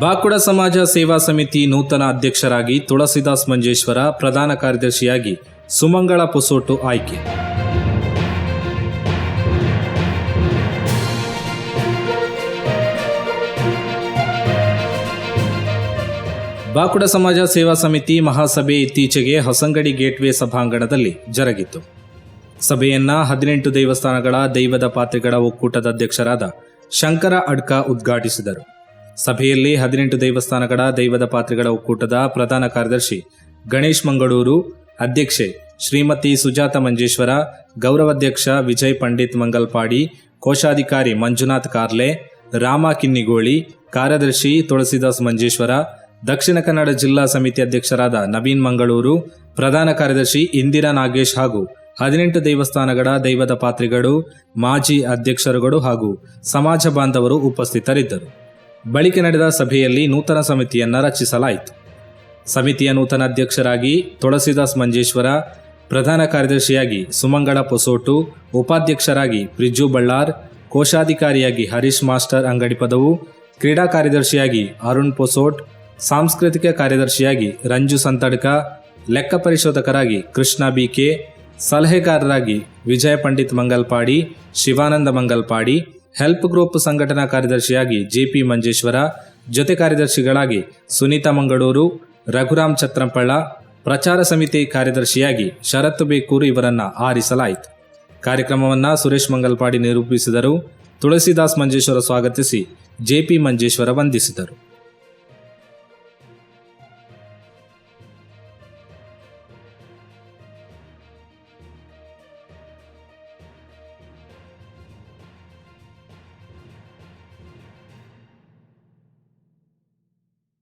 ಬಾಕುಡ ಸಮಾಜ ಸೇವಾ ಸಮಿತಿ ನೂತನ ಅಧ್ಯಕ್ಷರಾಗಿ ತುಳಸಿದಾಸ್ ಮಂಜೇಶ್ವರ ಪ್ರಧಾನ ಕಾರ್ಯದರ್ಶಿಯಾಗಿ ಸುಮಂಗಳ ಪುಸೋಟು ಆಯ್ಕೆ. ಬಾಕುಡ ಸಮಾಜ ಸೇವಾ ಸಮಿತಿ ಮಹಾಸಭೆ ಇತ್ತೀಚೆಗೆ ಹೊಸಂಗಡಿ ಗೇಟ್ವೇ ಸಭಾಂಗಣದಲ್ಲಿ ಜರುಗಿತು. ಸಭೆಯನ್ನ ಹದಿನೆಂಟು ದೇವಸ್ಥಾನಗಳ ದೈವದ ಪಾತ್ರೆಗಳ ಒಕ್ಕೂಟದ ಅಧ್ಯಕ್ಷರಾದ ಶಂಕರ ಅಡ್ಕ ಉದ್ಘಾಟಿಸಿದರು. ಸಭೆಯಲ್ಲಿ ಹದಿನೆಂಟು ದೇವಸ್ಥಾನಗಳ ದೈವದ ಪಾತ್ರೆಗಳ ಒಕ್ಕೂಟದ ಪ್ರಧಾನ ಕಾರ್ಯದರ್ಶಿ ಗಣೇಶ್ ಮಂಗಳೂರು, ಅಧ್ಯಕ್ಷೆ ಶ್ರೀಮತಿ ಸುಜಾತ ಮಂಜೇಶ್ವರ, ಗೌರವಾಧ್ಯಕ್ಷ ವಿಜಯ್ ಪಂಡಿತ್ ಮಂಗಲ್ಪಾಡಿ, ಕೋಶಾಧಿಕಾರಿ ಮಂಜುನಾಥ್ ಕಾರ್ಲೆ, ರಾಮ ಕಿನ್ನಿಗೋಳಿ, ಕಾರ್ಯದರ್ಶಿ ತುಳಸಿದಾಸ್ ಮಂಜೇಶ್ವರ, ದಕ್ಷಿಣ ಕನ್ನಡ ಜಿಲ್ಲಾ ಸಮಿತಿ ಅಧ್ಯಕ್ಷರಾದ ನವೀನ್ ಮಂಗಳೂರು, ಪ್ರಧಾನ ಕಾರ್ಯದರ್ಶಿ ಇಂದಿರಾ ನಾಗೇಶ್ ಹಾಗೂ ಹದಿನೆಂಟು ದೇವಸ್ಥಾನಗಳ ದೈವದ ಪಾತ್ರಿಗಳು ಮಾಜಿ ಅಧ್ಯಕ್ಷರುಗಳು ಹಾಗೂ ಸಮಾಜ ಬಾಂಧವರು ಉಪಸ್ಥಿತರಿದ್ದರು. ಬಳಿಕ ನಡೆದ ಸಭೆಯಲ್ಲಿ ನೂತನ ಸಮಿತಿಯನ್ನು ರಚಿಸಲಾಯಿತು. ಸಮಿತಿಯ ನೂತನ ಅಧ್ಯಕ್ಷರಾಗಿ ತುಳಸಿದಾಸ್ ಮಂಜೇಶ್ವರ, ಪ್ರಧಾನ ಕಾರ್ಯದರ್ಶಿಯಾಗಿ ಸುಮಂಗಳ ಪೊಸೋಟು, ಉಪಾಧ್ಯಕ್ಷರಾಗಿ ಪ್ರಿಜು ಬಳ್ಳಾರ್, ಕೋಶಾಧಿಕಾರಿಯಾಗಿ ಹರೀಶ್ ಮಾಸ್ಟರ್ ಅಂಗಡಿ ಪದವು, ಕ್ರೀಡಾ ಕಾರ್ಯದರ್ಶಿಯಾಗಿ ಅರುಣ್ ಪೊಸೋಟ್, ಸಾಂಸ್ಕೃತಿಕ ಕಾರ್ಯದರ್ಶಿಯಾಗಿ ರಂಜು ಸಂತಡ್ಕ, ಲೆಕ್ಕ ಪರಿಶೋಧಕರಾಗಿ ಕೃಷ್ಣ ಬಿಕೆ ಸಲಹೆಗಾರರಾಗಿ ವಿಜಯ ಪಂಡಿತ್ ಮಂಗಲ್ಪಾಡಿ, ಶಿವಾನಂದ ಮಂಗಲ್ಪಾಡಿ ಹೆಲ್ಪ್ ಗ್ರೂಪ್ ಸಂಘಟನಾ ಕಾರ್ಯದರ್ಶಿಯಾಗಿ ಜೆಪಿ ಮಂಜೇಶ್ವರ, ಜೊತೆ ಕಾರ್ಯದರ್ಶಿಗಳಾಗಿ ಸುನೀತಾ ಮಂಗಳೂರು, ರಘುರಾಮ್ ಛತ್ರಂಪಳ್ಳ, ಪ್ರಚಾರ ಸಮಿತಿ ಕಾರ್ಯದರ್ಶಿಯಾಗಿ ಶರತ್ ಬೇಕೂರು ಇವರನ್ನು ಆರಿಸಲಾಯಿತು. ಕಾರ್ಯಕ್ರಮವನ್ನು ಸುರೇಶ್ ಮಂಗಲ್ಪಾಡಿ ನಿರೂಪಿಸಿದರು. ತುಳಸಿದಾಸ್ ಮಂಜೇಶ್ವರ ಸ್ವಾಗತಿಸಿ ಜೆಪಿ ಮಂಜೇಶ್ವರ ವಂದಿಸಿದರು.